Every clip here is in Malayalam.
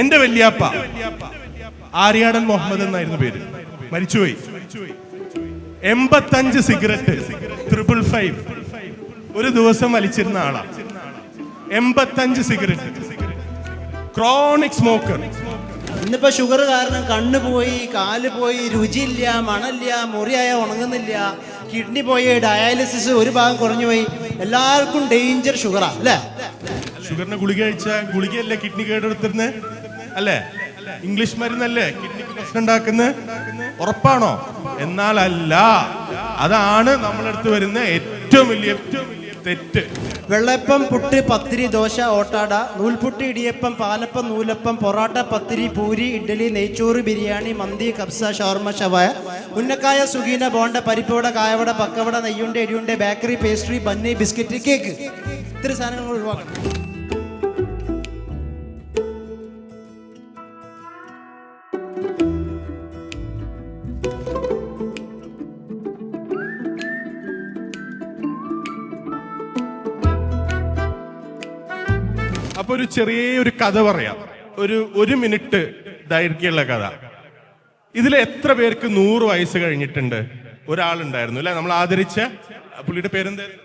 എന്റെ വല്യാപ്പ. ആര്യാടൻ മുഹമ്മദ് എന്നായിരുന്നു പേര്. മരിച്ചുപോയി. എൺപത്തഞ്ച് സിഗരറ്റ് ട്രിപ്പിൾ ഫൈവ് ഒരു ദിവസം വലിച്ചിരുന്ന ആളാ. എൺപത്തഞ്ച് സിഗരറ്റ്. ക്രോണിക് സ്മോക്കർ ഇന്നിപ്പോ ഷുഗർ കാരണം കണ്ണ് പോയി കാൽ പോയി രുചിയില്ല മണല്ല മുറിയായ ഉണങ്ങുന്നില്ല കിഡ്നി പോയി ഡയാലിസിസ് ഒരു ഭാഗം കുറഞ്ഞു പോയി. എല്ലാവർക്കും ഡേഞ്ചർ ഷുഗറാ അല്ലേ? ഷുഗറിന് ഗുളിക കഴിച്ച ഗുളികയല്ലേ കിഡ്നി കേടെടുത്തിരുന്നത് അല്ലേ? ഇംഗ്ലീഷ് മരുന്നല്ലേ? കിഡ്നിക്ക് പ്രശ്നം ഉണ്ടാക്കുന്ന? ഉറപ്പാണോ? എന്നാൽ അല്ല അതാണ് നമ്മളെടുത്ത് വരുന്ന ഏറ്റവും വലിയ തെറ്റ്. വെള്ളപ്പം പുട്ട് പത്തിരി ദോശ ഓട്ടാട നൂൽപുട്ട് ഇടിയപ്പം പാലപ്പം നൂലപ്പം പൊറാട്ട പത്തിരി പൂരി ഇഡ്ഡലി നെയ്ച്ചോറ് ബിരിയാണി മന്തി കബ്സ ഷവർമ ഷവായ. ഉന്നക്കായ സുഗീന ബോണ്ട പരിപ്പുവട കായവട പക്കവട നെയ്യുണ്ട എരിയുണ്ട ബേക്കറി പേസ്ട്രി ബന്നി ബിസ്ക്കറ്റ് കേക്ക്. ഇത്ര സാധനങ്ങൾ ഒഴിവാക്കണം. ചെറിയ ഒരു കഥ പറയാം. ഒരു ഒരു മിനിറ്റ് ദൈർഘ്യമുള്ള കഥ. ഇതിൽ എത്ര പേർക്ക് നൂറ് വയസ്സ് കഴിഞ്ഞിട്ടുണ്ട്? ഒരാളുണ്ടായിരുന്നു അല്ലെ? നമ്മൾ ആദരിച്ച പുള്ളിയുടെ പേരെന്തായിരുന്നു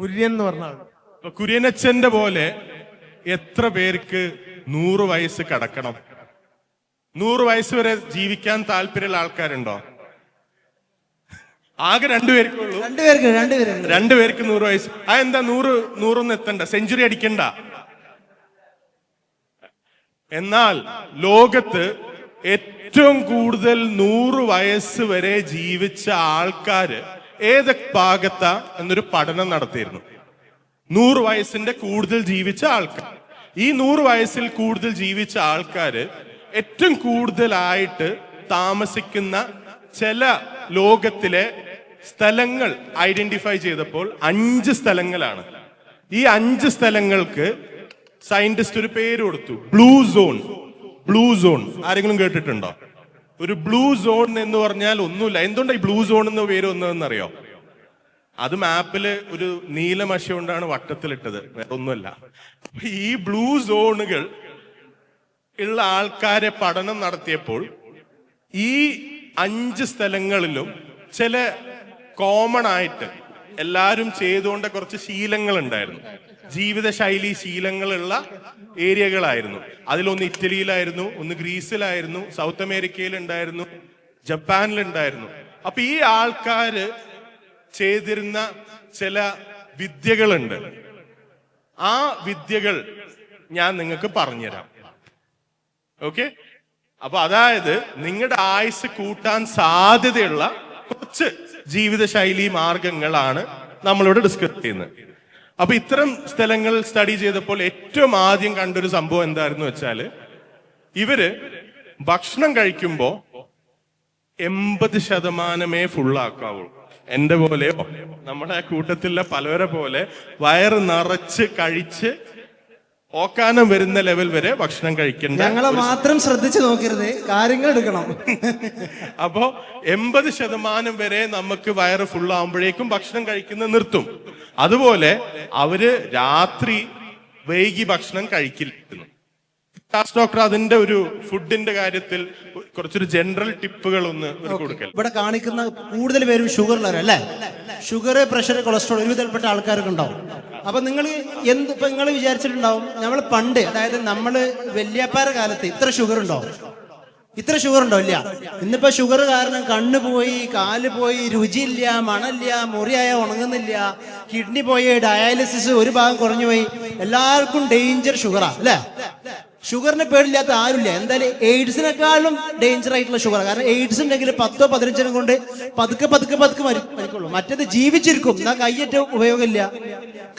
കുര്യൻ എന്ന് പറഞ്ഞ കുര്യനച്ഛന്റെ പോലെ എത്ര പേർക്ക് നൂറ് വയസ്സ് കടക്കണം? നൂറ് വയസ്സ് വരെ ജീവിക്കാൻ താല്പര്യമുള്ള ആൾക്കാരുണ്ടോ? ആകെ രണ്ടുപേർക്കുള്ളൂ രണ്ടുപേർക്ക് രണ്ടുപേർക്ക് രണ്ടുപേർക്ക് നൂറ് വയസ്സ്. ആ എന്താ നൂറ് നൂറൊന്നും എത്തണ്ട. സെഞ്ചുറി അടിക്കണ്ട. എന്നാൽ ലോകത്ത് ഏറ്റവും കൂടുതൽ നൂറ് വയസ്സ് വരെ ജീവിച്ച ആൾക്കാര് ഏത് ഭാഗത്ത എന്നൊരു പഠനം നടത്തിയിരുന്നു. നൂറ് വയസ്സിന്റെ കൂടുതൽ ജീവിച്ച ആൾക്കാർ. ഈ നൂറ് വയസ്സിൽ കൂടുതൽ ജീവിച്ച ആൾക്കാര് ഏറ്റവും കൂടുതലായിട്ട് താമസിക്കുന്ന ചില ലോകത്തിലെ സ്ഥലങ്ങൾ ഐഡന്റിഫൈ ചെയ്തപ്പോൾ അഞ്ച് സ്ഥലങ്ങളാണ്. ഈ അഞ്ച് സ്ഥലങ്ങൾക്ക് സയന്റിസ്റ്റ് ഒരു പേര് കൊടുത്തു. ബ്ലൂ സോൺ ബ്ലൂ സോൺ ആരെങ്കിലും കേട്ടിട്ടുണ്ടോ? ഒരു ബ്ലൂ സോൺ എന്ന് പറഞ്ഞാൽ ഒന്നുമില്ല. എന്തുകൊണ്ടാണ് ഈ ബ്ലൂ സോൺ എന്ന പേര് വന്നതെന്നറിയോ? അത് മാപ്പിൽ ഒരു നീല നീലമഷി കൊണ്ടാണ് വട്ടത്തിലിട്ടത്. വേറെ ഒന്നുമല്ല. ഈ ബ്ലൂ സോണുകൾ ഉള്ള ആൾക്കാരെ പഠനം നടത്തിയപ്പോൾ ഈ അഞ്ച് സ്ഥലങ്ങളിലും ചില കോമൺ ആയിട്ട് എല്ലാവരും ചെയ്തുകൊണ്ട് കുറച്ച് ശീലങ്ങൾ ഉണ്ടായിരുന്നു ജീവിതശൈലി ശീലങ്ങളുള്ള ഏരിയകളായിരുന്നു. അതിലൊന്ന് ഇറ്റലിയിലായിരുന്നു ഒന്ന് ഗ്രീസിലായിരുന്നു സൗത്ത് അമേരിക്കയിൽ ഉണ്ടായിരുന്നു ജപ്പാനിലുണ്ടായിരുന്നു. അപ്പൊ ഈ ആൾക്കാര് ചെയ്തിരുന്ന ചില വിദ്യകളുണ്ട്. ആ വിദ്യകൾ ഞാൻ നിങ്ങൾക്ക് പറഞ്ഞുതരാം. ഓക്കെ? അപ്പൊ അതായത് നിങ്ങളുടെ ആയുസ് കൂട്ടാൻ സാധ്യതയുള്ള കുറച്ച് ജീവിതശൈലി മാർഗങ്ങളാണ് നമ്മളിവിടെ ഡിസ്കസ് ചെയ്യുന്നത്. അപ്പൊ ഇത്തരം സ്ഥലങ്ങൾ സ്റ്റഡി ചെയ്തപ്പോൾ ഏറ്റവും ആദ്യം കണ്ടൊരു സംഭവം എന്തായിരുന്നു വെച്ചാൽ ഇവർ ഭക്ഷണം കഴിക്കുമ്പോ എൺപത് ശതമാനമേ ഫുള്ളാക്കാവുള്ളൂ എന്റെ പോലെയോ? നമ്മുടെ കൂട്ടത്തിലെ പലവരെ പോലെ വയറ് നിറച്ച് കഴിച്ച് ഓക്കാനം വരുന്ന ലെവൽ വരെ ഭക്ഷണം കഴിക്കേണ്ട ഞങ്ങളെ മാത്രം ശ്രദ്ധിച്ചു നോക്കരുത്. കാര്യങ്ങൾ എടുക്കണം. അപ്പോ എൺപത് ശതമാനം വരെ നമുക്ക് വയറ് ഫുൾ ആവുമ്പോഴേക്കും ഭക്ഷണം കഴിക്കുന്നത് നിർത്തും. അതുപോലെ അവർ രാത്രി വൈകി ഭക്ഷണം കഴിക്കില്ല. ഡോക്ടർ അതിന്റെ ഒരു ഫുഡിന്റെ കാര്യത്തിൽ കുറച്ചൊരു ജനറൽ ടിപ്പുകൾ ഒന്ന് കൊടുക്കൽ ഇവിടെ കാണിക്കുന്ന കൂടുതൽ പേരും ഷുഗർ ഉള്ളവരല്ലേ? ഷുഗർ പ്രഷർ കൊളസ്ട്രോൾ ഒരുവിധപ്പെട്ട ആൾക്കാർക്ക് ഉണ്ടാവും. അപ്പൊ നിങ്ങൾ എന്ത് ഇപ്പൊ നിങ്ങൾ വിചാരിച്ചിട്ടുണ്ടാവും? നമ്മൾ പണ്ട് അതായത് നമ്മൾ വല്യപ്പാര കാലത്ത് ഇത്ര ഷുഗർ ഉണ്ടോ? ഇത്ര ഷുഗർ ഉണ്ടോ? ഇല്ല. ഇന്നിപ്പോ ഷുഗർ കാരണം കണ്ണ് പോയി കാൽ പോയി രുചിയില്ല മണമില്ല മുറിയായ ഉണങ്ങുന്നില്ല കിഡ്നി പോയി ഡയാലിസിസ് ഒരു ഭാഗം കുറഞ്ഞു പോയി എല്ലാവർക്കും ഡേഞ്ചർ ഷുഗറാ അല്ലേ? ഷുഗറിനെ പേടില്ലാത്ത ആരുമില്ല. എന്തായാലും എയ്ഡ്സിനെക്കാളും ഡേഞ്ചർ ആയിട്ടുള്ള ഷുഗർ കാരണം എയ്ഡ്സ് ഉണ്ടെങ്കിൽ പത്തോ പതിനഞ്ചിനും കൊണ്ട് പതുക്കെ പതുക്കെ പതുക്കെ മരി മരിക്കുള്ളൂ. മറ്റേത് ജീവിച്ചിരിക്കും. എന്നാ കയ്യേറ്റ ഉപയോഗമില്ല.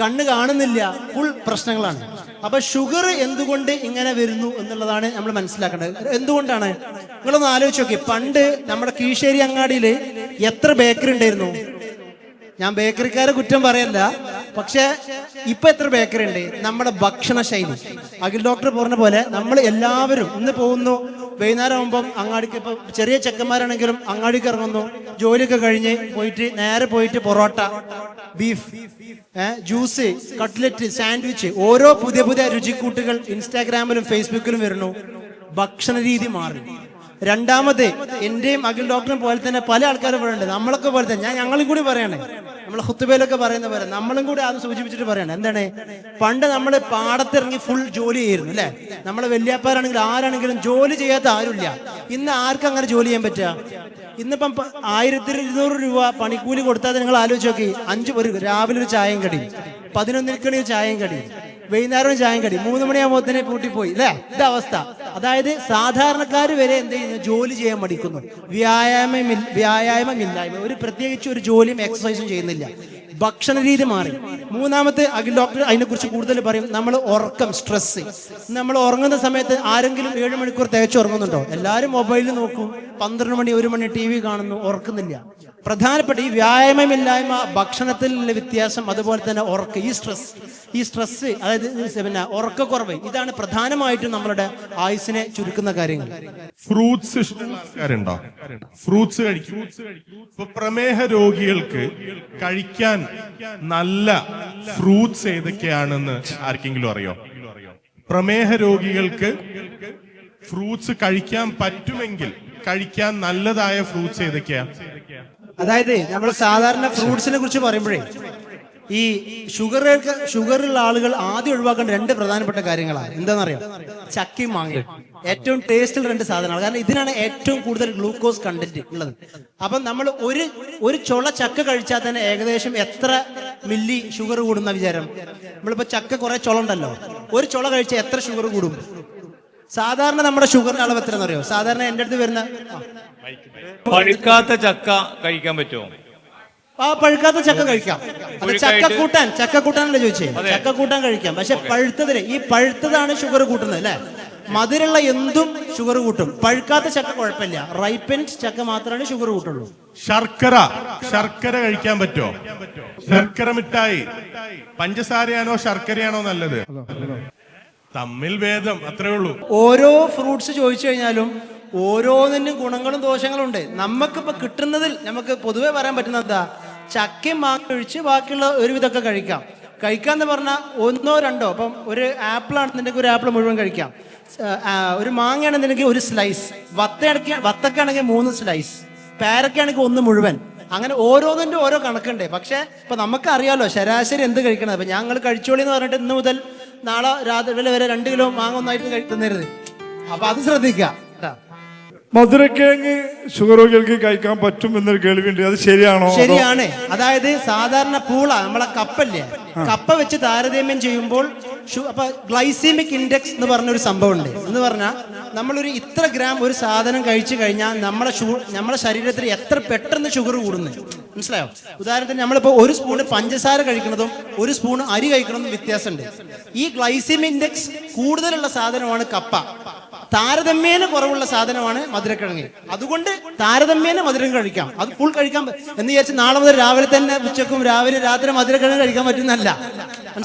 കണ്ണ് കാണുന്നില്ല. ഫുൾ പ്രശ്നങ്ങളാണ്. അപ്പൊ ഷുഗർ എന്തുകൊണ്ട് ഇങ്ങനെ വരുന്നു എന്നുള്ളതാണ് നമ്മൾ മനസ്സിലാക്കേണ്ടത്. എന്തുകൊണ്ടാണ്? നിങ്ങളൊന്ന് ആലോചിച്ച് നോക്കി പണ്ട് നമ്മുടെ കീശേരി അങ്ങാടിയിൽ എത്ര ബേക്കറി ഉണ്ടായിരുന്നു? ഞാൻ ബേക്കറിക്കാരെ കുറ്റം പറയല്ല. പക്ഷെ ഇപ്പൊ എത്ര ബേക്കറി ഉണ്ട്? നമ്മുടെ ഭക്ഷണ ശൈലി അഖിൽ ഡോക്ടർ പറഞ്ഞ പോലെ നമ്മൾ എല്ലാവരും ഇന്ന് പോകുന്നു. വൈകുന്നേരം ആകുമ്പം അങ്ങാടിക്ക് ഇപ്പൊ ചെറിയ ചെക്കന്മാരാണെങ്കിലും അങ്ങാടിക്ക് ഇറങ്ങുന്നു. ജോലിയൊക്കെ കഴിഞ്ഞ് പോയിട്ട് നേരെ പോയിട്ട് porotta beef juice cutlet sandwich ഓരോ പുതിയ പുതിയ രുചിക്കൂട്ടുകൾ ഇൻസ്റ്റാഗ്രാമിലും ഫേസ്ബുക്കിലും വരുന്നു. ഭക്ഷണ രീതി മാറി. രണ്ടാമത് എന്റെയും അഖിൽ ഡോക്ടറും പോലെ തന്നെ പല ആൾക്കാരും ഇവിടെ ഉണ്ട്. നമ്മളൊക്കെ പോലെ തന്നെ. ഞാൻ ഞങ്ങളും കൂടി പറയണേ. നമ്മളെ ഹുത്തുബയിലൊക്കെ പറയുന്ന പോലെ നമ്മളും കൂടി അത് സൂചിപ്പിച്ചിട്ട് പറയണം. എന്താണ്? പണ്ട് നമ്മൾ പാടത്തിറങ്ങി ഫുൾ ജോലി ചെയ്യുന്നു അല്ലേ? നമ്മളെ വല്യാപ്പാരാണെങ്കിലും ആരാണെങ്കിലും ജോലി ചെയ്യാത്ത ആരുമില്ല. ഇന്ന് ആർക്കും അങ്ങനെ ജോലി ചെയ്യാൻ പറ്റുക? ഇന്നിപ്പം ആയിരത്തി ഇരുന്നൂറ് രൂപ പണിക്കൂലി കൊടുത്താൽ നിങ്ങൾ ആലോചിച്ച് നോക്കി. അഞ്ചു ഒരു രാവിലെ ഒരു ചായയും കടി. പതിനൊന്നിനക്കണി ഒരു ചായയും കടി. വൈകുന്നേരം ചായം കടി. മൂന്ന് മണിയാകുമ്പോഴത്തേനെ പൂട്ടിപ്പോയി അല്ലേ? ഇത് അവസ്ഥ. അതായത് സാധാരണക്കാർ വരെ എന്ത് ചെയ്യുന്നു? ജോലി ചെയ്യാൻ മടിക്കുന്നു. വ്യായാമം വ്യായാമമില്ലായ്മ. ഒരു പ്രത്യേകിച്ച് ഒരു ജോലിയും എക്സസൈസും ചെയ്യുന്നില്ല. ഭക്ഷണ രീതി മാറി. മൂന്നാമത്തെ അഖിൽ ഡോക്ടർ അതിനെക്കുറിച്ച് കൂടുതൽ പറയും. നമ്മൾ ഉറക്കം സ്ട്രെസ് നമ്മൾ ഉറങ്ങുന്ന സമയത്ത് ആരെങ്കിലും ഏഴ് മണിക്കൂർ തേച്ച് ഉറങ്ങുന്നുണ്ടോ എല്ലാവരും മൊബൈലിൽ നോക്കും. പന്ത്രണ്ട് മണി ഒരു മണി ടി വി കാണുന്നു. ഉറക്കുന്നില്ല. പ്രധാനപ്പെട്ട ഈ വ്യായാമമില്ലായ്മ ഭക്ഷണത്തിലുള്ള വ്യത്യാസം അതുപോലെ തന്നെ ഉറക്ക ഈ സ്ട്രെസ് ഈ സ്ട്രെസ് അതായത് പിന്നെ ഉറക്കക്കുറവ് ഇതാണ് പ്രധാനമായിട്ടും നമ്മളുടെ ആയുസിനെ ചുരുക്കുന്ന കാര്യങ്ങൾ. ഫ്രൂട്ട്സ് ആൾക്കാരുണ്ടോ ഫ്രൂട്ട്സ് കഴിക്കും. പ്രമേഹ രോഗികൾക്ക് കഴിക്കാൻ നല്ല ഫ്രൂട്ട്സ് ഏതൊക്കെയാണെന്ന് ആർക്കെങ്കിലും അറിയോ? പ്രമേഹ രോഗികൾക്ക് ഫ്രൂട്ട്സ് കഴിക്കാൻ പറ്റുമെങ്കിൽ കഴിക്കാൻ നല്ലതായ ഫ്രൂട്ട്സ് ഏതൊക്കെയാ? അതായത് നമ്മൾ സാധാരണ ഫ്രൂട്ട്സിനെ കുറിച്ച് പറയുമ്പോഴേ ഈ ഷുഗർ ഷുഗറുള്ള ആളുകൾ ആദ്യം ഒഴിവാക്കേണ്ട രണ്ട് പ്രധാനപ്പെട്ട കാര്യങ്ങളാണ്. എന്താണെന്നറിയാം? ചക്കി മാങ്ങ ഏറ്റവും ടേസ്റ്റുള്ള രണ്ട് സാധനങ്ങൾ. കാരണം ഇതിനാണ് ഏറ്റവും കൂടുതൽ ഗ്ലൂക്കോസ് കണ്ടന്റ് ഉള്ളത്. അപ്പം നമ്മൾ ഒരു ഒരു ചുള ചക്ക കഴിച്ചാൽ തന്നെ ഏകദേശം എത്ര മില്ലി ഷുഗർ കൂടുന്ന വിചാരം? നമ്മളിപ്പോ ചക്ക കുറെ ചുള ഉണ്ടല്ലോ. ഒരു ചുള കഴിച്ചാൽ എത്ര ഷുഗർ കൂടും? സാധാരണ നമ്മുടെ ഷുഗറിന്റെ അളവ് എത്ര അറിയോ സാധാരണ എന്റെ അടുത്ത് വരുന്ന. പഴുക്കാത്ത ചക്ക കഴിക്കാൻ പറ്റുമോ? ആ പഴുക്കാത്ത ചക്ക കഴിക്കാം. അത് ചക്ക കൂട്ടാൻ ചക്ക കൂട്ടാനല്ലേ ചോദിച്ചേ? ചക്ക കൂട്ടാൻ കഴിക്കാം. പക്ഷെ പഴുത്തതിന് ഈ പഴുത്തതാണ് ഷുഗർ കൂട്ടുന്നത് അല്ലേ? മധുരമുള്ള എന്തും ഷുഗർ കൂട്ടും. പഴുക്കാത്ത ചക്ക കുഴപ്പമില്ല. റൈപ്പൻഡ് ചക്ക മാത്രമേ ഷുഗർ കൂട്ടുള്ളൂ. ശർക്കര. ശർക്കര കഴിക്കാൻ പറ്റുമോ? ശർക്കര മിഠായി. പഞ്ചസാരയാണോ ശർക്കരയാണോ നല്ലത്? തമ്മിൽ ഭേദം അത്രേ ഉള്ളൂ. ഓരോ ഫ്രൂട്ട്സ് ചോദിച്ചു കഴിഞ്ഞാലും ഓരോന്നിനും ഗുണങ്ങളും ദോഷങ്ങളും ഉണ്ട്. നമുക്കിപ്പോ കിട്ടുന്നതിൽ നമുക്ക് പൊതുവെ പറയാൻ പറ്റുന്ന എന്താ? ചക്കയും മാങ്ങ ഒഴിച്ച് ബാക്കിയുള്ള ഒരുവിധമൊക്കെ കഴിക്കാം. കഴിക്കാന്ന് പറഞ്ഞാൽ ഒന്നോ രണ്ടോ അപ്പം ഒരു ആപ്പിൾ നിനക്ക് ഒരു ആപ്പിൾ മുഴുവൻ കഴിക്കാം. ഒരു ഒരു മാങ്ങയാണെന്നുണ്ടെങ്കിൽ ഒരു സ്ലൈസ് വത്തയാണെങ്കിൽ വത്തക്കാണെങ്കിൽ മൂന്ന് സ്ലൈസ് പേരക്കാണെങ്കിൽ ഒന്ന് മുഴുവൻ. അങ്ങനെ ഓരോന്നിന്റെ ഓരോ കണക്കുണ്ട്. പക്ഷേ ഇപ്പം നമുക്കറിയാലോ ശരാശരി എന്ത് കഴിക്കണം അപ്പം ഞങ്ങൾ കഴിച്ചോളി എന്ന് പറഞ്ഞിട്ട് ഇന്ന് മുതൽ നാളെ രാത്രി വരെ രണ്ട് കിലോ മാങ്ങ ഒന്നായിട്ട് തന്നരുത് അപ്പൊ അത് ശ്രദ്ധിക്കാം ട്ടാ. മധുരക്കിഴങ്ങ് ഷുഗർ രോഗികൾക്ക് കഴിക്കാൻ പറ്റും എന്നൊരു കേൾവിയുണ്ട്. അത് ശരിയാണോ ശരിയാണ്. അതായത് സാധാരണ പൂള നമ്മളെ കപ്പല്ലേ? കപ്പ വെച്ച് താരതമ്യം ചെയ്യുമ്പോൾ അപ്പൊ ഗ്ലൈസീമിക് ഇൻഡെക്സ് എന്ന് പറഞ്ഞൊരു സംഭവമുണ്ട്. എന്ന് പറഞ്ഞാൽ നമ്മളൊരു ഇത്ര ഗ്രാം ഒരു സാധനം കഴിച്ചു കഴിഞ്ഞാൽ നമ്മളെ നമ്മുടെ നമ്മളെ ശരീരത്തിൽ എത്ര പെട്ടെന്ന് ഷുഗർ കൂടുന്നു. മനസ്സിലായോ? ഉദാഹരണത്തിന് നമ്മളിപ്പോ ഒരു സ്പൂണ് പഞ്ചസാര കഴിക്കുന്നതും ഒരു സ്പൂൺ അരി കഴിക്കുന്നതും വ്യത്യാസമുണ്ട്. ഈ ഗ്ലൈസീമിക് ഇൻഡെക്സ് കൂടുതലുള്ള സാധനമാണ് കപ്പ. താരതമ്യേന കുറവുള്ള സാധനമാണ് മധുരക്കിഴങ്ങ്. അതുകൊണ്ട് താരതമ്യേന മധുരം കഴിക്കാം. അത് ഫുൾ കഴിക്കാൻ എന്ന് വിചാരിച്ച് നാളെ മുതൽ രാവിലെ തന്നെ ഉച്ചക്കും രാവിലെ രാത്രി മധുരക്കിഴങ്ങ് കഴിക്കാൻ പറ്റുന്നല്ല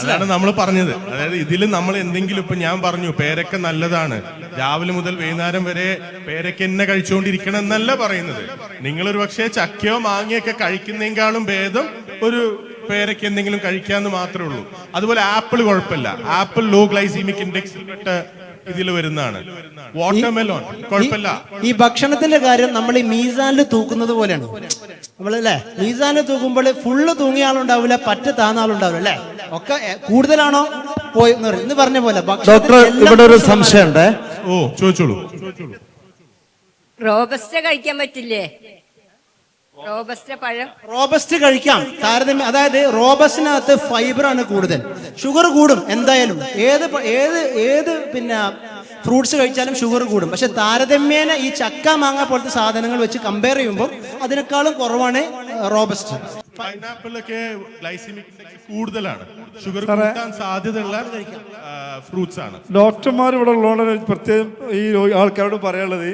അതാണ് നമ്മൾ പറഞ്ഞത്. അതായത് ഇതിൽ നമ്മൾ എന്തെങ്കിലും ഇപ്പൊ ഞാൻ പറഞ്ഞു പേരക്ക നല്ലതാണ്. രാവിലെ മുതൽ വൈകുന്നേരം വരെ പേരക്ക എന്നെ കഴിച്ചുകൊണ്ടിരിക്കണം എന്നല്ല പറയുന്നത്. നിങ്ങളൊരു പക്ഷേ ചക്കയോ മാങ്ങയൊക്കെ കഴിക്കുന്നതിനേക്കാളും ഭേദം ഒരു പേരക്ക എന്തെങ്കിലും കഴിക്കാന്ന് മാത്രമേ ഉള്ളൂ. അതുപോലെ ആപ്പിൾ കുഴപ്പമില്ല. ആപ്പിൾ ലോ ഗ്ലൈസീമിക് ഇൻഡെക്സ് ഇതിൽ വരുന്നതാണ്. വാട്ടർമെലോൺ. കുഴപ്പമില്ല. ഈ ഭക്ഷണത്തിന്റെ കാര്യം നമ്മൾ ഈ മീസാനിൽ തൂക്കുന്നത് പോലെയാണ്. നമ്മളല്ലേ? മീസാനിൽ തൂക്കുമ്പോൾ ഫുള്ള് തൂങ്ങിയ ആളുണ്ടാവില്ല പറ്റ താന്ന ആളുണ്ടാവില്ല അല്ലേ? ഒക്കെ കൂടുതലാണോ? പോയി എന്ന് ഇന്ന് പറഞ്ഞ പോലെ ഡോക്ടർ ഇവിടെ ഒരു സംശയം ഉണ്ടേ ഓ ചോദിച്ചോളൂ. റോബസ്റ്റ കഴിക്കാൻ പറ്റില്ലേ? റോബസ്റ്റ പഴം. റോബസ്റ്റ് കഴിക്കാം. താരതമ്യം അതായത് റോബസ്റ്റിനകത്ത് ഫൈബർ ആണ് കൂടുതൽ. ഷുഗർ കൂടും എന്തായാലും. ഏത് ഏത് ഏത് പിന്നെ ഫ്രൂട്ട്സ് കഴിച്ചാലും ഷുഗർ കൂടും. പക്ഷെ താരതമ്യേന ഈ ചക്ക മാങ്ങ പോലത്തെ സാധനങ്ങൾ വെച്ച് കമ്പയർ ചെയ്യുമ്പോൾ അതിനേക്കാളും കുറവാണ് റോബസ്റ്റ്. പൈനാപ്പിളൊക്കെ ഗ്ലൈസിമിക് ഇൻഡെക്സ് കൂടുതലാണ്. ഷുഗർ കൂട്ടാൻ സാധ്യതയുള്ള ഫ്രൂട്ട്സ് ആണ് ഡോക്ടർമാർ ഇവിടെ ഉള്ളതുകൊണ്ട് പ്രത്യേകം ഈ ആൾക്കാരോട് പറയാനുള്ളത്.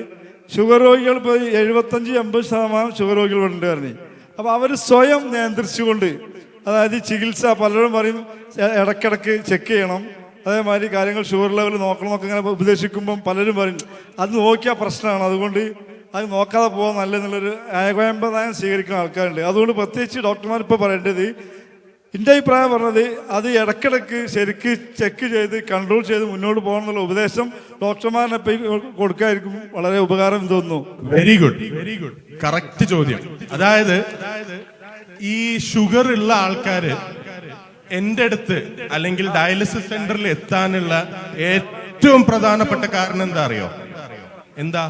ഷുഗർ രോഗികൾ ഇപ്പോൾ എഴുപത്തഞ്ച് എൺപത് ശതമാനം ഷുഗർ രോഗികൾ ഉണ്ട് പറഞ്ഞു. അപ്പോൾ അവർ സ്വയം നിയന്ത്രിച്ചുകൊണ്ട് അതായത് ചികിത്സ പലരും പറയും "എ- ഇടയ്ക്കിടയ്ക്ക് ചെക്ക് ചെയ്യണം. അതേമാതിരി കാര്യങ്ങൾ ഷുഗർ ലെവൽ നോക്കണം എന്നൊക്കെ ഇങ്ങനെ ഉപദേശിക്കുമ്പം പലരും പറയും അത് നോക്കിയാൽ പ്രശ്നമാണ് അതുകൊണ്ട് അത് നോക്കാതെ പോകാൻ നല്ലെന്നുള്ളൊരു ഏകോയമ്പതായം സ്വീകരിക്കുന്ന ആൾക്കാരുണ്ട്. അതുകൊണ്ട് പ്രത്യേകിച്ച് ഡോക്ടർമാർ ഇപ്പോൾ പറയേണ്ടത് എന്റെ അഭിപ്രായം പറഞ്ഞത് അത് ഇടയ്ക്കിടയ്ക്ക് ശരിക്ക് ചെക്ക് ചെയ്ത് കൺട്രോൾ ചെയ്ത് മുന്നോട്ട് പോകണം എന്നുള്ള ഉപദേശം ഡോക്ടർമാരെ കൊടുക്കായിരിക്കും വളരെ ഉപകാരം തോന്നുന്നു. Very good very good correct ചോദ്യം. അതായത് ഈ ഷുഗർ ഉള്ള ആൾക്കാര് എന്റെ അടുത്ത് അല്ലെങ്കിൽ ഡയാലിസിസ് സെന്ററിൽ എത്താനുള്ള ഏറ്റവും പ്രധാനപ്പെട്ട കാരണം എന്താ അറിയോ? എന്താ?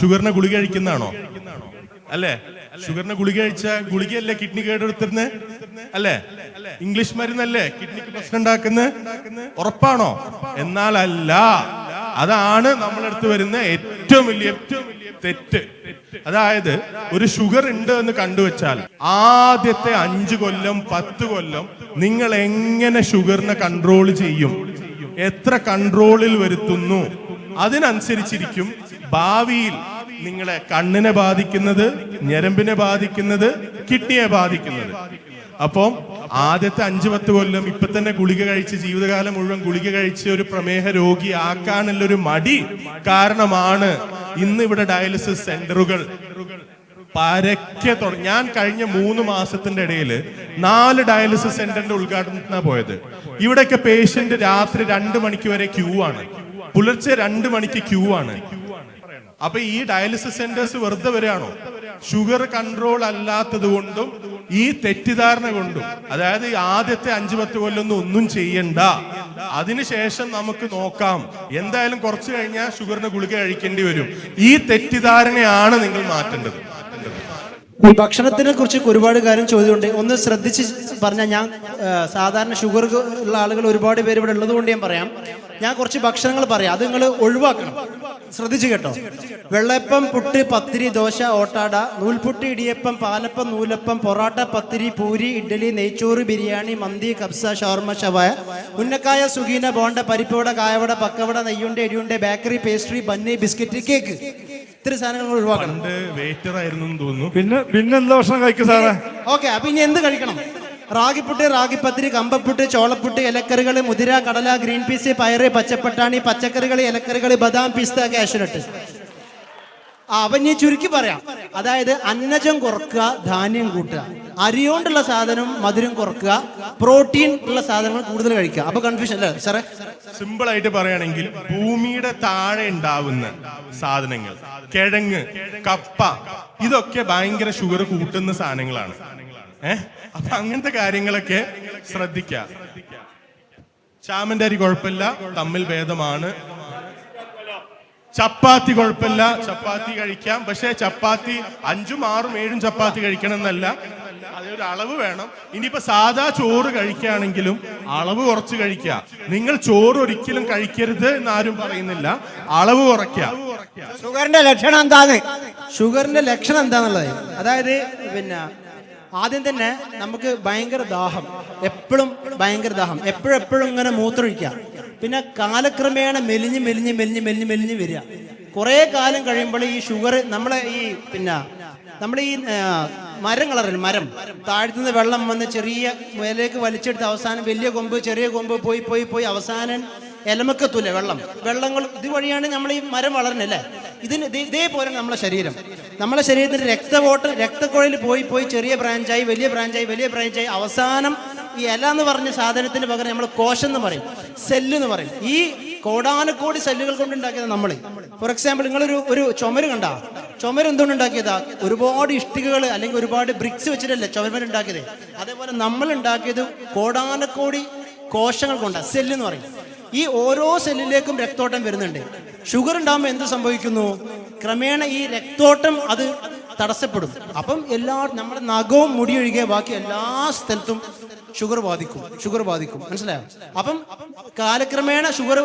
ഷുഗറിനെ ഗുളിക കഴിക്കുന്നതാണോ? അല്ലേ? ഷുഗറിനെ ഗുളിക കഴിച്ച ഗുളികയല്ലേ കിഡ്നി കേടെടുത്തിരുന്നത് അല്ലേ? ഇംഗ്ലീഷ് മരുന്നല്ലേ കിഡ്നിക്ക് പ്രശ്നം ഉണ്ടാക്കുന്ന? ഉറപ്പാണോ? എന്നാൽ അല്ല അതാണ് നമ്മളെടുത്ത് വരുന്ന ഏറ്റവും വലിയ തെറ്റ്. അതായത് ഒരു ഷുഗർ ഉണ്ട് എന്ന് കണ്ടുവച്ചാൽ ആദ്യത്തെ അഞ്ചു കൊല്ലം പത്ത് കൊല്ലം നിങ്ങൾ എങ്ങനെ ഷുഗറിനെ കൺട്രോൾ ചെയ്യും? എത്ര കൺട്രോളിൽ വരുത്തുന്നു? അതിനനുസരിച്ചിരിക്കും ഭാവിയിൽ നിങ്ങളെ കണ്ണിനെ ബാധിക്കുന്നത് ഞരമ്പിനെ ബാധിക്കുന്നത് കിഡ്നിയെ ബാധിക്കുന്നത്. അപ്പം ആദ്യത്തെ അഞ്ചു പത്ത് കൊല്ലം ഇപ്പൊ തന്നെ ഗുളിക കഴിച്ച് ജീവിതകാലം മുഴുവൻ ഗുളിക കഴിച്ച് ഒരു പ്രമേഹ രോഗി ആക്കാനുള്ള ഒരു മടി കാരണമാണ് ഇന്ന് ഇവിടെ ഡയാലിസിസ് സെന്ററുകൾ. പരക്കെ തുടങ്ങി ഞാൻ കഴിഞ്ഞ മൂന്ന് മാസത്തിന്റെ ഇടയിൽ നാല് ഡയാലിസിസ് സെന്ററിന്റെ ഉദ്ഘാടനത്തിനാണ് പോയത്. ഇവിടെയൊക്കെ പേഷ്യന്റ് രാത്രി രണ്ട് മണിക്ക് വരെ ക്യൂ ആണ്. പുലർച്ചെ രണ്ട് മണിക്ക് ക്യൂ ആണ്. അപ്പൊ ഈ ഡയാലിസിസ് സെന്റേഴ്സ് വെറുതെ വരികയാണോ? ഷുഗർ കൺട്രോൾ അല്ലാത്തത് കൊണ്ടും ഈ തെറ്റിദ്ധാരണ കൊണ്ടും. അതായത് ആദ്യത്തെ അഞ്ചു പത്ത് കൊല്ലൊന്നും ഒന്നും ചെയ്യണ്ട. അതിനുശേഷം നമുക്ക് നോക്കാം. എന്തായാലും കുറച്ച് കഴിഞ്ഞാൽ ഷുഗറിന് ഗുളിക കഴിക്കേണ്ടി വരും. ഈ തെറ്റിദ്ധാരണയാണ് നിങ്ങൾ മാറ്റേണ്ടത്. ഈ ഭക്ഷണത്തിനെ കുറിച്ച് ഒരുപാട് കാര്യം ചോദ്യമുണ്ട് ഒന്ന് ശ്രദ്ധിച്ച് പറഞ്ഞാൽ ഞാൻ സാധാരണ ഷുഗർ ഉള്ള ആളുകൾ ഒരുപാട് പേര് ഇവിടെ ഉള്ളത് കൊണ്ട് ഞാൻ പറയാം. ഞാൻ കുറച്ച് ഭക്ഷണങ്ങൾ പറയാം. അത് നിങ്ങൾ ഒഴിവാക്കണം. ശ്രദ്ധിച്ചു കേട്ടോ. വെള്ളപ്പം പുട്ട് പത്തിരി ദോശ ഓട്ടാട നൂൽപുട്ട് ഇടിയപ്പം പാലപ്പം നൂലപ്പം പൊറോട്ട പത്തിരി പൂരി ഇഡ്ഡലി നെയ്ച്ചോറ് ബിരിയാണി മന്തി കബ്സ ഷവർമ ഷവായ. ഉന്നക്കായ സുഗീന ബോണ്ട പരിപ്പുവട കായവട പക്കവട നെയ്യുണ്ട എരിയുണ്ട ബേക്കറി പേസ്ട്രി ബന്നി ബിസ്ക്കറ്റ് കേക്ക്. ഇത്ര സാധനങ്ങൾ ഒഴിവാക്കണം. വെയിറ്റർ ആയിരുന്നു എന്ന് തോന്നുന്നു. പിന്നെ പിന്നെ എന്താ ഭക്ഷണം കഴിക്കും സാറേ? ഓക്കെ അപ്പൊ ഇനി എന്ത് കഴിക്കണം? റാഗിപ്പുട്ട് റാഗിപ്പത്തിരി കമ്പപ്പുട്ട് ചോളപ്പുട്ട് ഇലക്കറികൾ മുതിര കടല ഗ്രീൻ പീസ് പയറ് പച്ചപ്പട്ടാണി പച്ചക്കറികൾ ഇലക്കറികൾ ബദാം പിസ്ത കാഷ്നട്ട് അവൻ ഞാൻ ചുരുക്കി പറയാം. അതായത് അന്നജം കുറക്കുക ധാന്യം കൂട്ടുക. അരിയോണ്ടുള്ള സാധനം മധുരം കുറക്കുക പ്രോട്ടീൻ ഉള്ള സാധനങ്ങൾ കൂടുതൽ കഴിക്കുക. അപ്പൊ കൺഫ്യൂഷൻ അല്ലേ സാറേ? സിമ്പിൾ ആയിട്ട് പറയുകയാണെങ്കിൽ ഭൂമിയുടെ താഴെ ഉണ്ടാവുന്ന സാധനങ്ങൾ കിഴങ്ങ് കപ്പ ഇതൊക്കെ ഭയങ്കര ഷുഗർ കൂട്ടുന്ന സാധനങ്ങളാണ്. ഏഹ് അപ്പൊ അങ്ങനത്തെ കാര്യങ്ങളൊക്കെ ശ്രദ്ധിക്ക. ചാമന്റെ അരി കുഴപ്പമില്ല തമ്മിൽ ഭേദമാണ്. ചപ്പാത്തി കുഴപ്പമില്ല ചപ്പാത്തി കഴിക്കാം. പക്ഷെ ചപ്പാത്തി അഞ്ചും ആറും ഏഴും ചപ്പാത്തി കഴിക്കണം എന്നല്ല അതൊരു അളവ് വേണം. ഇനിയിപ്പോ സാധാ ചോറ് കഴിക്കുകയാണെങ്കിലും അളവ് കുറച്ച് കഴിക്കുക. നിങ്ങൾ ചോറ് ഒരിക്കലും കഴിക്കരുത് എന്ന് ആരും പറയുന്നില്ല. അളവ് കുറയ്ക്കുക. ഷുഗറിന്റെ ലക്ഷണം എന്താണ്? ഷുഗറിന്റെ ലക്ഷണം എന്താന്നുള്ളത്? അതായത് പിന്നെ ആദ്യം തന്നെ നമുക്ക് ഭയങ്കര ദാഹം. എപ്പോഴും ഭയങ്കര ദാഹം. എപ്പോഴെപ്പോഴും എപ്പോഴും ഇങ്ങനെ മൂത്രമൊഴിക്കുക. പിന്നെ കാലക്രമേണ മെലിഞ്ഞ് മെലിഞ്ഞ് മെലിഞ്ഞ് മെലിഞ്ഞ് മെലിഞ്ഞ് വരിക. കുറേ കാലം കഴിയുമ്പോൾ ഈ ഷുഗർ നമ്മളെ ഈ പിന്നെ നമ്മുടെ ഈ മരം കളറിൽ മരം. താഴ്ത്തുന്ന വെള്ളം വന്ന് ചെറിയ മേലേക്ക് വലിച്ചെടുത്ത് അവസാനം വലിയ കൊമ്പ് ചെറിയ കൊമ്പ് പോയി പോയി പോയി അവസാനം എലമക്കത്തൂല്ലേ വെള്ളം. വെള്ളങ്ങൾ ഇതുവഴിയാണ് നമ്മൾ ഈ മരം വളരുന്നല്ലേ ഇതിന് ഇത് ഇതേപോലെ നമ്മളെ ശരീരം. നമ്മളെ ശരീരത്തിന്റെ രക്തവോട്ട് രക്തക്കുഴയിൽ പോയി പോയി ചെറിയ ബ്രാഞ്ചായി വലിയ ബ്രാഞ്ചായി വലിയ ബ്രാഞ്ചായി. അവസാനം ഈ ഇല എന്ന് പറഞ്ഞ സാധനത്തിന് പകരം നമ്മൾ കോശം എന്ന് പറയും. സെല്ല് എന്ന് പറയും. ഈ കോടാനക്കോടി സെല്ലുകൾ കൊണ്ട് ഉണ്ടാക്കിയത് നമ്മൾ ഫോർ എക്സാമ്പിൾ നിങ്ങളൊരു ഒരു ചുമര് കണ്ട? ചുമര് എന്തുകൊണ്ട് ഉണ്ടാക്കിയതാ ഒരുപാട് ഇഷ്ടികകൾ അല്ലെങ്കിൽ ഒരുപാട് ബ്രിക്സ് വെച്ചിട്ടല്ലേ ചുമര് ഉണ്ടാക്കിയത്? അതേപോലെ നമ്മൾ ഉണ്ടാക്കിയത് കോടാനക്കോടി കോശങ്ങൾ കൊണ്ടാണ് സെല്ല് എന്ന് പറയും. ഈ ഓരോ സെല്ലിലേക്കും രക്തോട്ടം വരുന്നുണ്ട്. ഷുഗർ ഉണ്ടാകുമ്പോൾ എന്ത് സംഭവിക്കുന്നു? ക്രമേണ ഈ രക്തോട്ടം അത് തടസ്സപ്പെടും. അപ്പം എല്ലാ നമ്മുടെ നഖവും മുടിയൊഴികെ ബാക്കി എല്ലാ സ്ഥലത്തും ഷുഗർ ബാധിക്കും. ഷുഗർ ബാധിക്കും. മനസ്സിലായോ? അപ്പം കാലക്രമേണ ഷുഗർ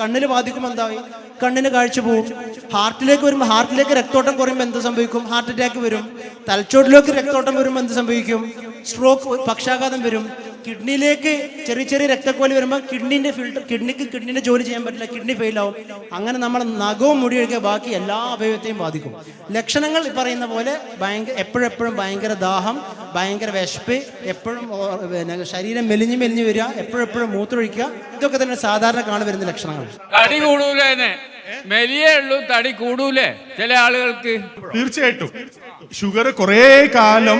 കണ്ണിന് ബാധിക്കുമ്പോൾ എന്തായി? കണ്ണിന് കാഴ്ച പോവും. ഹാർട്ടിലേക്ക് വരുമ്പോൾ ഹാർട്ടിലേക്ക് രക്തോട്ടം കുറയുമ്പോൾ എന്ത് സംഭവിക്കും? ഹാർട്ട് അറ്റാക്ക് വരും. തലച്ചോട്ടിലേക്ക് രക്തോട്ടം വരുമ്പോൾ എന്ത് സംഭവിക്കും? സ്ട്രോക്ക് പക്ഷാഘാതം വരും. കിഡ്നിയിലേക്ക് ചെറിയ ചെറിയ രക്തക്കോലി വരുമ്പോൾ കിഡ്നിന്റെ ഫിൽട്ടർ കിഡ്നിക്ക് കിഡ്നിന്റെ ജോലി ചെയ്യാൻ പറ്റില്ല കിഡ്നി ഫെയിൽ ആവും. അങ്ങനെ നമ്മൾ നഖവും മുടിയൊക്കെ ബാക്കി എല്ലാ അവയവത്തെയും ബാധിക്കും. ലക്ഷണങ്ങൾ ഈ പറയുന്ന പോലെ ഭയങ്കര എപ്പോഴെപ്പോഴും ഭയങ്കര ദാഹം ഭയങ്കര വിശപ്പ് എപ്പോഴും ശരീരം മെലിഞ്ഞ് മെലിഞ്ഞ് വരിക എപ്പോഴെപ്പോഴും മൂത്രമൊഴിക്കുക ഇതൊക്കെ തന്നെ സാധാരണ കാണുവരുന്ന ലക്ഷണങ്ങൾ. തടി കൂടൂലേ മെലിയേ ഉള്ളൂ തടി കൂടൂലേ? ചില ആളുകൾക്ക്? തീർച്ചയായിട്ടും. ഷുഗർ കുറേ കാലം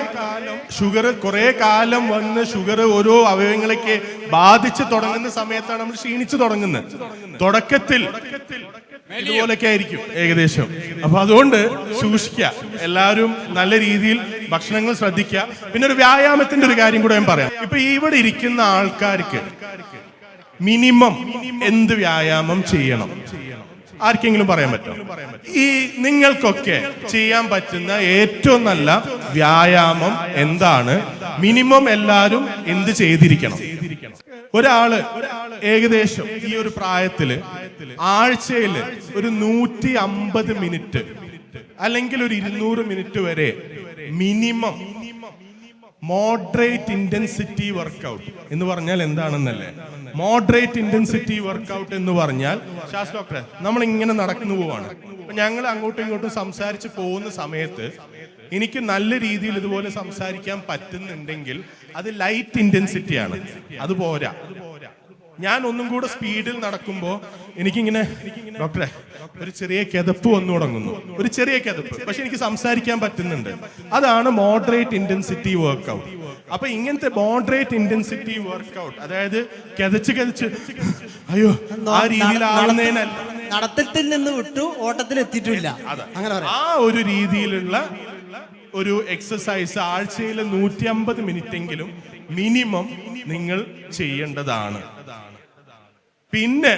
ഷുഗർ കുറേ കാലം വന്ന് ഷുഗർ ഓരോ അവയവങ്ങളൊക്കെ ബാധിച്ച് തുടങ്ങുന്ന സമയത്താണ് നമ്മൾ ക്ഷീണിച്ചു തുടങ്ങുന്നത്. തുടക്കത്തിൽ ഇതുപോലൊക്കെ ആയിരിക്കും ഏകദേശം. അപ്പൊ അതുകൊണ്ട് സൂക്ഷിക്കുക എല്ലാവരും നല്ല രീതിയിൽ ഭക്ഷണങ്ങൾ ശ്രദ്ധിക്കുക പിന്നെ ഒരു വ്യായാമത്തിന്റെ ഒരു കാര്യം കൂടെ ഞാൻ പറയാം. ഇപ്പൊ ഇവിടെ ഇരിക്കുന്ന ആൾക്കാർക്ക് മിനിമം എന്ത് വ്യായാമം ചെയ്യണം? ആർക്കെങ്കിലും പറയാൻ പറ്റും ഈ നിങ്ങൾക്കൊക്കെ ചെയ്യാൻ പറ്റുന്ന ഏറ്റവും നല്ല വ്യായാമം എന്താണ്? മിനിമം എല്ലാവരും എന്ത് ചെയ്തിരിക്കണം? ഒരാൾ ഏകദേശം ഈ ഒരു പ്രായത്തിൽ ആഴ്ചയിൽ ഒരു നൂറ്റി അമ്പത് മിനിറ്റ് അല്ലെങ്കിൽ ഒരു ഇരുന്നൂറ് മിനിറ്റ് വരെ മിനിമം മോഡറേറ്റ് ഇന്റൻസിറ്റി വർക്കൗട്ട് എന്ന് പറഞ്ഞാൽ എന്താണെന്നല്ലേ? മോഡറേറ്റ് ഇന്റൻസിറ്റി വർക്കൗട്ട് എന്ന് പറഞ്ഞാൽ ശാസ് ഡോക്ടറെ നമ്മൾ ഇങ്ങനെ നടക്കുന്നു പോവാണ് ഞങ്ങൾ അങ്ങോട്ടും ഇങ്ങോട്ടും സംസാരിച്ച് പോകുന്ന സമയത്ത് എനിക്ക് നല്ല രീതിയിൽ ഇതുപോലെ സംസാരിക്കാൻ പറ്റുന്നുണ്ടെങ്കിൽ അത് ലൈറ്റ് ഇന്റൻസിറ്റിയാണ് അത് പോരാ. ഞാൻ ഒന്നും കൂടെ സ്പീഡിൽ നടക്കുമ്പോൾ എനിക്കിങ്ങനെ ഡോക്ടറെ ഒരു ചെറിയ കിതപ്പ് വന്നു തുടങ്ങുന്നു. ഒരു ചെറിയ കിതപ്പ്. പക്ഷെ എനിക്ക് സംസാരിക്കാൻ പറ്റുന്നുണ്ട്. അതാണ് മോഡറേറ്റ് ഇന്റൻസിറ്റി വർക്കൗട്ട് അപ്പൊ ഇങ്ങനത്തെ മോഡറേറ്റ് ഇന്റൻസിറ്റി വർക്കൗട്ട് അതായത് കിതച്ച് കിതച്ച് അയ്യോ ആ രീതിയിലാവുന്നതിനല്ല നടത്തത്തിൽ നിന്ന് വിട്ടു ഓട്ടത്തിൽ എത്തിയിട്ടില്ല. അങ്ങനെ ആ ഒരു രീതിയിലുള്ള ഒരു എക്സസൈസ് ആഴ്ചയിൽ നൂറ്റി അമ്പത് മിനിറ്റ് എങ്കിലും മിനിമം നിങ്ങൾ ചെയ്യേണ്ടതാണ്. പിന്നെ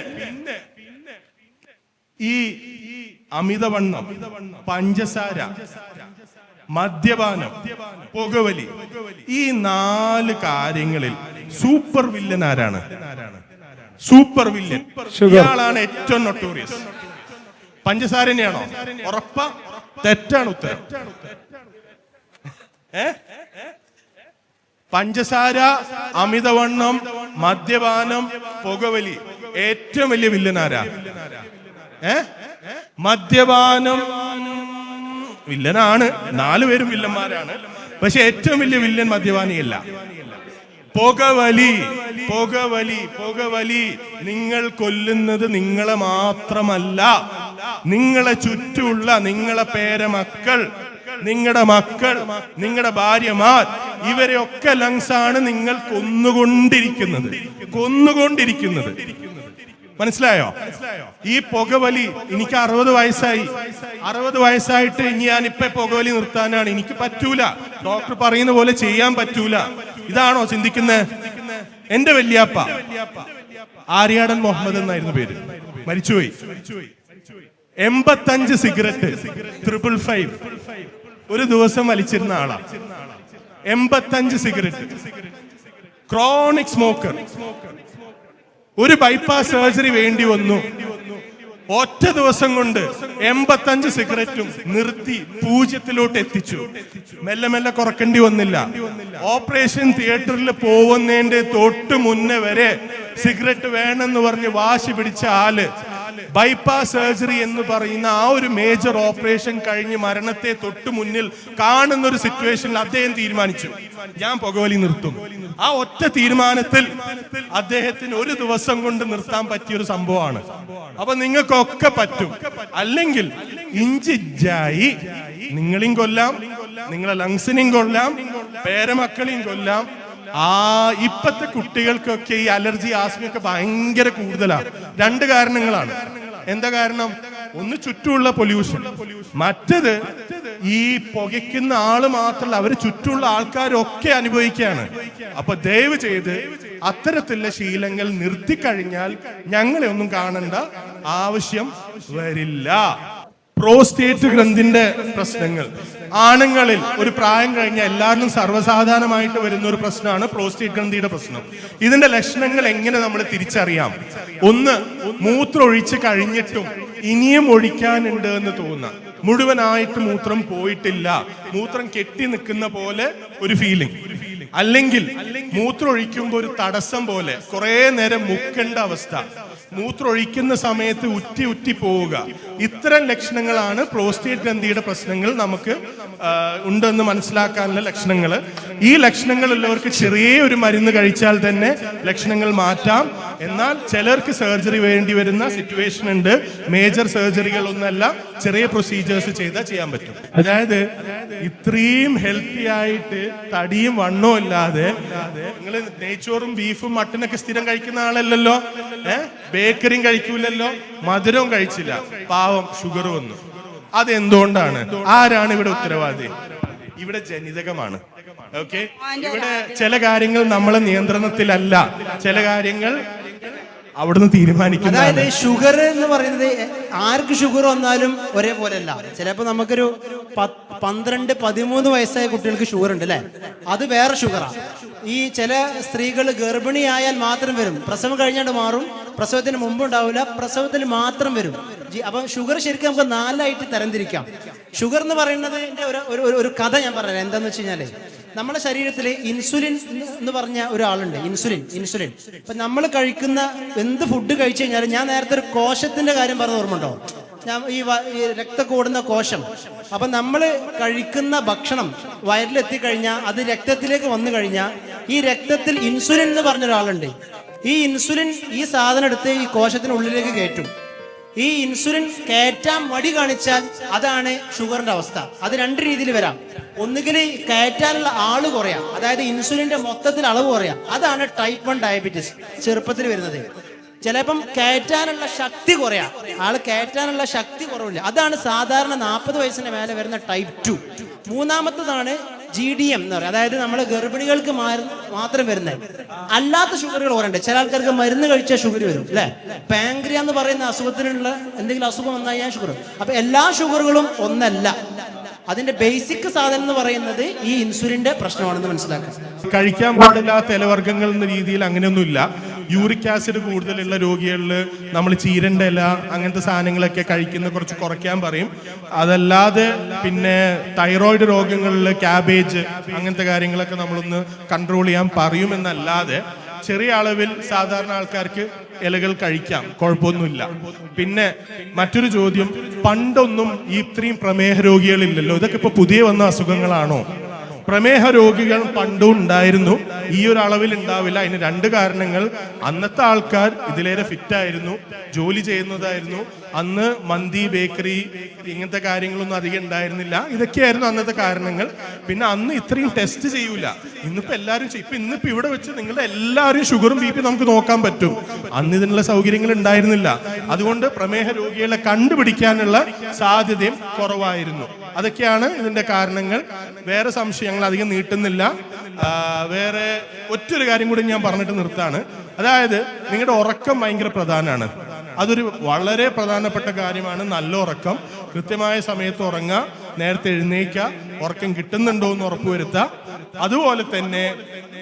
ഈ അമിതവണ്ണം പഞ്ചസാര മദ്യപാനം പുകവലി ഈ നാല് കാര്യങ്ങളിൽ സൂപ്പർ വില്ലൻ ആരാണ്? Super villain. ഇയാളാണ് ഏറ്റവും നൊട്ടോറിയസ് പഞ്ചസാര തന്നെയാണോ? ഉറപ്പ? തെറ്റാണ് ഉത്തരം. പഞ്ചസാര അമിതവണ്ണം മദ്യപാനം പുകവലി. ഏറ്റവും വലിയ വില്ലനാരാ ഏ? മദ്യപാനം. വില്ലനാണ് നാലുപേരും വില്ലന്മാരാണ് പക്ഷെ ഏറ്റവും വലിയ വില്ലൻ മദ്യപാനിയല്ല. പുകവലി പുകവലി പുകവലി. നിങ്ങൾ കൊല്ലുന്നത് നിങ്ങളെ മാത്രമല്ല. നിങ്ങളെ ചുറ്റുമുള്ള നിങ്ങളെ പേരമക്കൾ നിങ്ങളുടെ മക്കൾ നിങ്ങളുടെ ഭാര്യമാർ ഇവരെയൊക്കെ ലങ്സ് ആണ് നിങ്ങൾ കൊന്നുകൊണ്ടിരിക്കുന്നത്. കൊന്നുകൊണ്ടിരിക്കുന്നത്. മനസ്സിലായോ? ഈ പുകവലി എനിക്ക് അറുപത് വയസ്സായി. അറുപത് വയസ്സായിട്ട് ഇനി ഞാൻ ഇപ്പൊ പുകവലി നിർത്താനാണ്. എനിക്ക് പറ്റൂല. ഡോക്ടർ പറയുന്ന പോലെ ചെയ്യാൻ പറ്റൂല. ഇതാണോ ചിന്തിക്കുന്നത് എന്റെ വല്യാപ്പ. ആര്യാടൻ മുഹമ്മദ് എന്നായിരുന്നു പേര്. മരിച്ചുപോയി. എൺപത്തഞ്ച് സിഗരറ്റ്. ട്രിപ്പിൾ ഫൈവ് ഒരു ദിവസം വലിച്ചിരുന്ന ആളാ. എൺപത്തഞ്ച് സിഗരറ്റ്. ക്രോണിക് സ്മോക്കർ ഒരു ബൈപ്പാസ് സർജറി വേണ്ടി വന്നു. ഒറ്റ ദിവസം കൊണ്ട് എൺപത്തഞ്ച് സിഗരറ്റും നിർത്തി പൂജ്യത്തിലോട്ട് എത്തിച്ചു. മെല്ലെ മെല്ലെ കുറക്കേണ്ടി വന്നില്ല. ഓപ്പറേഷൻ തിയേറ്ററിൽ പോകുന്നതിന്റെ തൊട്ട് മുന്നേ വരെ സിഗരറ്റ് വേണമെന്ന് പറഞ്ഞ് വാശി പിടിച്ച ആൾ ബൈപ്പാസ് സർജറി എന്ന് പറയുന്ന ആ ഒരു മേജർ ഓപ്പറേഷൻ കഴിഞ്ഞ് മരണത്തെ തൊട്ടു മുന്നിൽ കാണുന്ന ഒരു സിറ്റുവേഷനിൽ അദ്ദേഹം തീരുമാനിച്ചു. ഞാൻ പുകവലി നിർത്തും. ആ ഒറ്റ തീരുമാനത്തിൽ അദ്ദേഹത്തിന് ഒരു ദിവസം കൊണ്ട് നിർത്താൻ പറ്റിയ ഒരു സംഭവമാണ്. അപ്പൊ നിങ്ങൾക്കൊക്കെ പറ്റും. അല്ലെങ്കിൽ ഇഞ്ചിഞ്ചായി നിങ്ങളെയും കൊല്ലാം നിങ്ങളെ ലങ്സിനെയും കൊല്ലാം പേരമക്കളെയും കൊല്ലാം ആ ഇപ്പത്തെ കുട്ടികൾക്കൊക്കെ ഈ അലർജി ആസ്മയൊക്കെ ഭയങ്കര കൂടുതലാണ് രണ്ട് കാരണങ്ങളാണ്. എന്താ കാരണം? ഒന്ന് ചുറ്റുമുള്ള പൊല്യൂഷൻ. മറ്റത് ഈ പുകയ്ക്കുന്ന ആൾ മാത്രമല്ല അവർ ചുറ്റുമുള്ള ആൾക്കാരൊക്കെ അനുഭവിക്കുകയാണ്. അപ്പൊ ദയവ് ചെയ്ത് അത്തരത്തിലുള്ള ശീലങ്ങൾ നിർത്തിക്കഴിഞ്ഞാൽ ഞങ്ങളെ ഒന്നും കാണണ്ട. ആവശ്യം വരില്ല. പ്രോസ്റ്റേറ്റ് ഗ്രന്ഥിന്റെ പ്രശ്നങ്ങൾ. ആണുങ്ങളിൽ ഒരു പ്രായം കഴിഞ്ഞ എല്ലാവരിലും സർവസാധാരണമായിട്ട് വരുന്ന ഒരു പ്രശ്നമാണ് പ്രോസ്റ്റേറ്റ് ഗ്രന്ഥിയുടെ പ്രശ്നം. ഇതിന്റെ ലക്ഷണങ്ങൾ എങ്ങനെ നമ്മൾ തിരിച്ചറിയാം? ഒന്ന് മൂത്രം ഒഴിച്ച് കഴിഞ്ഞിട്ടും ഇനിയും ഒഴിക്കാനുണ്ട് എന്ന് തോന്നുക. മുഴുവനായിട്ട് മൂത്രം പോയിട്ടില്ല. മൂത്രം കെട്ടി നിൽക്കുന്ന പോലെ ഒരു ഫീലിംഗ് അല്ലെങ്കിൽ മൂത്രം ഒഴിക്കുമ്പോൾ ഒരു തടസ്സം പോലെ കുറെ നേരം മുക്കേണ്ട അവസ്ഥ. മൂത്രമൊഴിക്കുന്ന സമയത്ത് ഉറ്റി ഉറ്റി പോവുക. ഇത്തരം ലക്ഷണങ്ങളാണ് പ്രോസ്റ്റേറ്റ് ഗ്രന്ഥിയുടെ പ്രശ്നങ്ങൾ നമുക്ക് ഉണ്ടെന്ന് മനസ്സിലാക്കാനുള്ള ലക്ഷണങ്ങൾ ഈ ലക്ഷണങ്ങളുള്ളവർക്ക് ചെറിയ ഒരു മരുന്ന് കഴിച്ചാൽ തന്നെ ലക്ഷണങ്ങൾ മാറ്റാം. എന്നാൽ ചിലർക്ക് സർജറി വേണ്ടി വരുന്ന സിറ്റുവേഷൻ ഉണ്ട്. മേജർ സർജറികളൊന്നല്ല ചെറിയ പ്രൊസീജിയേഴ്സ് ചെയ്താൽ ചെയ്യാൻ പറ്റും. അതായത് ഇത്രയും ഹെൽത്തി ആയിട്ട് തടിയും വണ്ണവും ഇല്ലാതെ നിങ്ങൾ നെയ്ച്ചോറും ബീഫും മട്ടനൊക്കെ സ്ഥിരം കഴിക്കുന്ന ആളല്ലല്ലോ. ഏഹ് ബേക്കറിയും കഴിക്കൂലല്ലോ. മധുരവും കഴിച്ചില്ല. പാവം ഷുഗർ വന്നു. അതെന്തുകൊണ്ടാണ്? ആരാണ് ഇവിടെ ഉത്തരവാദി? ഇവിടെ ജനിതകമാണ്. ഓക്കെ ഇവിടെ ചില കാര്യങ്ങൾ നമ്മളെ നിയന്ത്രണത്തിലല്ല. ചില കാര്യങ്ങൾ അവിടുന്ന് തീരുമാനിക്കും അതായത് ഷുഗർ എന്ന് പറയുന്നത് ആർക്ക് ഷുഗർ വന്നാലും ഒരേപോലെ അല്ല ചിലപ്പോൾ നമുക്കൊരു പന്ത്രണ്ട് പതിമൂന്ന് വയസ്സായ കുട്ടികൾക്ക് ഷുഗർ ഉണ്ട് അല്ലേ? അത് വേറെ ഷുഗറാണ് ഈ ചില സ്ത്രീകൾ ഗർഭിണിയായാൽ മാത്രം വരും. പ്രസവം കഴിഞ്ഞാണ്ട് മാറും. പ്രസവത്തിന് മുമ്പ് ഉണ്ടാവില്ല. പ്രസവത്തിൽ മാത്രം വരും. അപ്പൊ ഷുഗർ ശരിക്കും നമുക്ക് നാലായിട്ട് തരംതിരിക്കാം. ഷുഗർ എന്ന് പറയുന്നത് ഒരു- ഒരു കഥ ഞാൻ പറഞ്ഞത് എന്താന്ന് വെച്ച് കഴിഞ്ഞാൽ നമ്മുടെ ശരീരത്തിൽ ഇൻസുലിൻ എന്ന് പറഞ്ഞ ഒരാളുണ്ട്. Insulin insulin. ഇപ്പൊ നമ്മൾ കഴിക്കുന്ന എന്ത് ഫുഡ് കഴിച്ചു കഴിഞ്ഞാലും ഞാൻ നേരത്തെ ഒരു കോശത്തിന്റെ കാര്യം പറഞ്ഞ ഞാൻ ഈ രക്ത കൂടുന്ന കോശം. അപ്പൊ നമ്മൾ കഴിക്കുന്ന ഭക്ഷണം വയറിലെത്തി കഴിഞ്ഞാൽ അത് രക്തത്തിലേക്ക് വന്നു കഴിഞ്ഞാൽ ഈ രക്തത്തിൽ ഇൻസുലിൻ എന്ന് പറഞ്ഞ ഒരാളുണ്ട്. ഈ ഇൻസുലിൻ ഈ സാധനം എടുത്ത് ഈ കോശത്തിനുള്ളിലേക്ക് കയറ്റും. ഈ ഇൻസുലിൻ കയറ്റാൻ മടി കാണിച്ചാൽ അതാണ് ഷുഗറിന്റെ അവസ്ഥ. അത് രണ്ട് രീതിയിൽ വരാം. ഒന്നുകിൽ കയറ്റാനുള്ള ആൾ കുറയാം. അതായത് ഇൻസുലിന്റെ മൊത്തത്തിൽ അളവ് കുറയാം. അതാണ് ടൈപ്പ് വൺ ഡയബറ്റീസ് ചെറുപ്പത്തിൽ വരുന്നത്. ചിലപ്പം കയറ്റാനുള്ള ശക്തി കുറയാം. ആൾ കയറ്റാനുള്ള ശക്തി കുറവില്ല. അതാണ് സാധാരണ നാൽപ്പത് വയസ്സിന് മേലെ വരുന്ന ടൈപ്പ് ടു മൂന്നാമത്തതാണ് ജി ഡി എം എന്ന് പറയുന്നത് അതായത് നമ്മൾ ഗർഭിണികൾക്ക് മാത്രം വരുന്നത് അല്ലാത്ത ഷുഗറുകൾ കുറയുണ്ട് ചില ആൾക്കാർക്ക് മരുന്ന് കഴിച്ചാൽ ഷുഗർ വരും അല്ലെ? പാങ്ക്രിയ എന്ന് പറയുന്ന അസുഖത്തിനുള്ള എന്തെങ്കിലും അസുഖം വന്നാൽ ഞാൻ ഷുഗർ അപ്പൊ എല്ലാ ഷുഗറുകളും ഒന്നല്ല. അതിന്റെ ബേസിക് സാധനം എന്ന് പറയുന്നത് ഈ ഇൻസുലിന്റെ പ്രശ്നമാണെന്ന് മനസ്സിലാക്കാം. കഴിക്കാൻ പാടില്ലാത്ത ഇലവർഗങ്ങൾ എന്ന രീതിയിൽ അങ്ങനെയൊന്നുമില്ല. യൂറിക് ആസിഡ് കൂടുതലുള്ള രോഗികളിൽ നമ്മൾ ചീരന്റെ ഇല അങ്ങനത്തെ സാധനങ്ങളൊക്കെ കഴിക്കുന്ന കുറച്ച് കുറയ്ക്കാൻ പറയും. അതല്ലാതെ പിന്നെ തൈറോയിഡ് രോഗങ്ങളിൽ ക്യാബേജ് അങ്ങനത്തെ കാര്യങ്ങളൊക്കെ നമ്മളൊന്ന് കൺട്രോൾ ചെയ്യാൻ പറയുമെന്നല്ലാതെ ചെറിയ അളവിൽ സാധാരണ ആൾക്കാർക്ക് ഇലകൾ കഴിക്കാം. കുഴപ്പമൊന്നുമില്ല. പിന്നെ മറ്റൊരു ചോദ്യം പണ്ടൊന്നും ഇത്രയും പ്രമേഹ രോഗികളില്ലല്ലോ. ഇതൊക്കെ ഇപ്പൊ പുതിയ വന്ന അസുഖങ്ങളാണോ? പ്രമേഹ രോഗികൾ പണ്ടും ഉണ്ടായിരുന്നു. ഈ ഒരു അളവിൽ ഉണ്ടാവില്ല. അതിന് രണ്ട് കാരണങ്ങൾ. അന്നത്തെ ആൾക്കാർ ഇതിലേറെ ഫിറ്റായിരുന്നു ജോലി ചെയ്യുന്നതായിരുന്നു. അന്ന് മന്തി ബേക്കറി ഇങ്ങനത്തെ കാര്യങ്ങളൊന്നും അധികം ഉണ്ടായിരുന്നില്ല. ഇതൊക്കെയായിരുന്നു അന്നത്തെ കാരണങ്ങൾ. പിന്നെ അന്ന് ഇത്രയും ടെസ്റ്റ് ചെയ്യൂല. ഇന്നിപ്പോ എല്ലാവരും ചെയ്യും. ഇപ്പൊ ഇന്നിപ്പോ ഇവിടെ വെച്ച് നിങ്ങളുടെ എല്ലാവരും ഷുഗറും ബി പി നമുക്ക് നോക്കാൻ പറ്റും. അന്ന് ഇതിനുള്ള സൗകര്യങ്ങൾ ഉണ്ടായിരുന്നില്ല. അതുകൊണ്ട് പ്രമേഹ രോഗികളെ കണ്ടുപിടിക്കാനുള്ള സാധ്യതയും കുറവായിരുന്നു. അതൊക്കെയാണ് ഇതിന്റെ കാരണങ്ങൾ. വേറെ സംശയങ്ങൾ അധികം നീട്ടുന്നില്ല. വേറെ ഒറ്റൊരു കാര്യം കൂടി ഞാൻ പറഞ്ഞിട്ട് നിർത്താണ്. അതായത് നിങ്ങളുടെ ഉറക്കം ഭയങ്കര പ്രധാനമാണ്. അതൊരു വളരെ പ്രധാനപ്പെട്ട കാര്യമാണ്. നല്ല ഉറക്കം. കൃത്യമായ സമയത്ത് ഉറങ്ങുക. നേരത്തെ എഴുന്നേക്കുക ഉറക്കം കിട്ടുന്നുണ്ടോ എന്ന് ഉറപ്പുവരുത്തുക. അതുപോലെ തന്നെ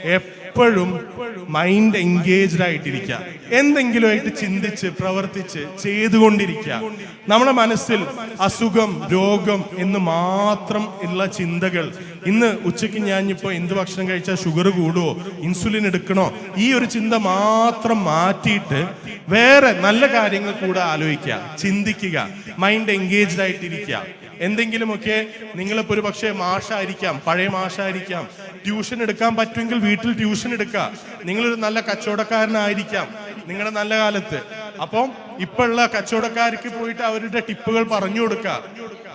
എപ്പോഴും മൈൻഡ് എൻഗേജ്ഡ് ആയിട്ടിരിക്കുക. എന്തെങ്കിലുമായിട്ട് ചിന്തിച്ച് പ്രവർത്തിച്ച് ചെയ്തുകൊണ്ടിരിക്കുക. നമ്മുടെ മനസ്സിൽ അസുഖം രോഗം എന്ന് മാത്രം ഉള്ള ചിന്തകൾ ഇന്ന് ഉച്ചയ്ക്ക് ഞാൻ ഇപ്പോൾ എന്ത് ഭക്ഷണം കഴിച്ചാൽ ഷുഗർ കൂടുമോ ഇൻസുലിൻ എടുക്കണോ ഈ ഒരു ചിന്ത മാത്രം മാറ്റിയിട്ട് വേറെ നല്ല കാര്യങ്ങൾ കൂടെ ആലോചിക്കുക ചിന്തിക്കുക മൈൻഡ് എൻഗേജ്ഡ് ആയിട്ടിരിക്കുക. എന്തെങ്കിലുമൊക്കെ നിങ്ങളിപ്പോ ഒരു പക്ഷേ മാഷായിരിക്കാം പഴയ മാഷായിരിക്കാം ട്യൂഷൻ എടുക്കാൻ പറ്റുമെങ്കിൽ വീട്ടിൽ ട്യൂഷൻ എടുക്കുക. നിങ്ങളൊരു നല്ല കച്ചവടക്കാരനായിരിക്കാം നിങ്ങളുടെ നല്ല കാലത്ത്. അപ്പം ഇപ്പോഴുള്ള കച്ചവടക്കാർക്ക് പോയിട്ട് അവരുടെ ടിപ്പുകൾ പറഞ്ഞു കൊടുക്കുക.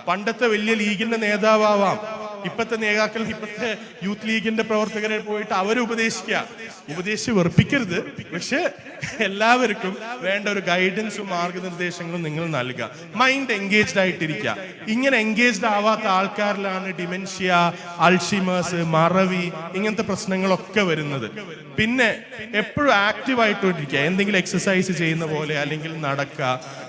പണ്ടത്തെ വലിയ ലീഗിന്റെ നേതാവാം ഇപ്പത്തെ നേതാക്കൾ ഇപ്പത്തെ യൂത്ത് ലീഗിന്റെ പ്രവർത്തകരെ പോയിട്ട് അവരെ ഉപദേശിക്കുക. ഉപദേശിച്ച് വെറുപ്പിക്കരുത്. പക്ഷെ എല്ലാവർക്കും വേണ്ട ഒരു ഗൈഡൻസും മാർഗനിർദ്ദേശങ്ങളും നിങ്ങൾ നൽകുക. മൈൻഡ് എൻഗേജ്ഡ് ആയിട്ടിരിക്കുക. ഇങ്ങനെ എൻഗേജ്ഡ് ആവാത്ത ആൾക്കാരിലാണ് ഡിമെൻഷ്യ അൾഷിമേഴ്സ് മറവി ഇങ്ങനത്തെ പ്രശ്നങ്ങളൊക്കെ വരുന്നത്. പിന്നെ എപ്പോഴും ആക്റ്റീവ് എന്തെങ്കിലും എക്സസൈസ് ചെയ്യുന്ന പോലെ അല്ലെങ്കിൽ നടക്കുക.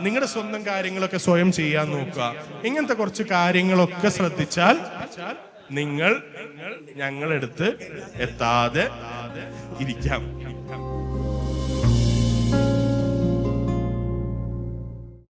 നിങ്ങളുടെ സ്വന്തം കാര്യങ്ങളൊക്കെ സ്വയം ചെയ്യാൻ നോക്കുക. ഇങ്ങനത്തെ കുറച്ച് കാര്യങ്ങളൊക്കെ ശ്രദ്ധിച്ചാൽ നിങ്ങൾ ഞങ്ങളെടുത്ത് എത്താതെ ഇരിക്കാം.